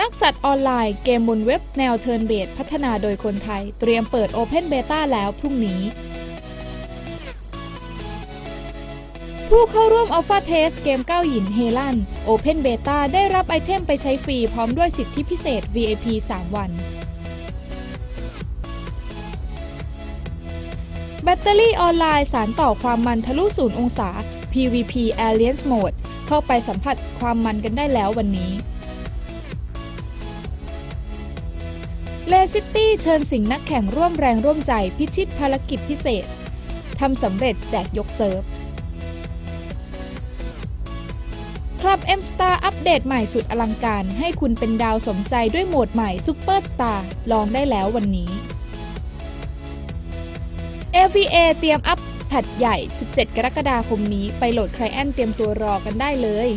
นักสัตว์ออนไลน์เกมบนเว็บแนวเทิร์นเบดพัฒนาโดยคนไทย เตรียมเปิด Open Beta แล้วพรุ่งนี้ ผู้เข้าร่วม Alpha Test เกมเก้าหยินเฮลัน Open Beta ได้รับไอเทมไปใช้ฟรีพร้อมด้วยสิทธิพิเศษ VIP 3 วัน แบตเตอรี่ออนไลน์สารต่อความมันทะลุศูนย์องศา PVP Alliance Mode เข้าไปสัมผัสความมันกันได้แล้ววันนี้ เลซิตี้เชิญสิงห์นักแข่งร่วมแรงร่วมใจพิชิตภารกิจพิเศษ ทำสำเร็จแจกยกเซิร์ฟ คลับ M Star อัปเดตใหม่สุดอลังการให้คุณเป็นดาวสมใจด้วยโหมดใหม่ Super Star ลองได้แล้ววันนี้ AVA เตรียมอัพแพทใหญ่ 17 กรกฎาคมนี้ไปโหลดไคลแอนเตรียมตัวรอกันได้เลย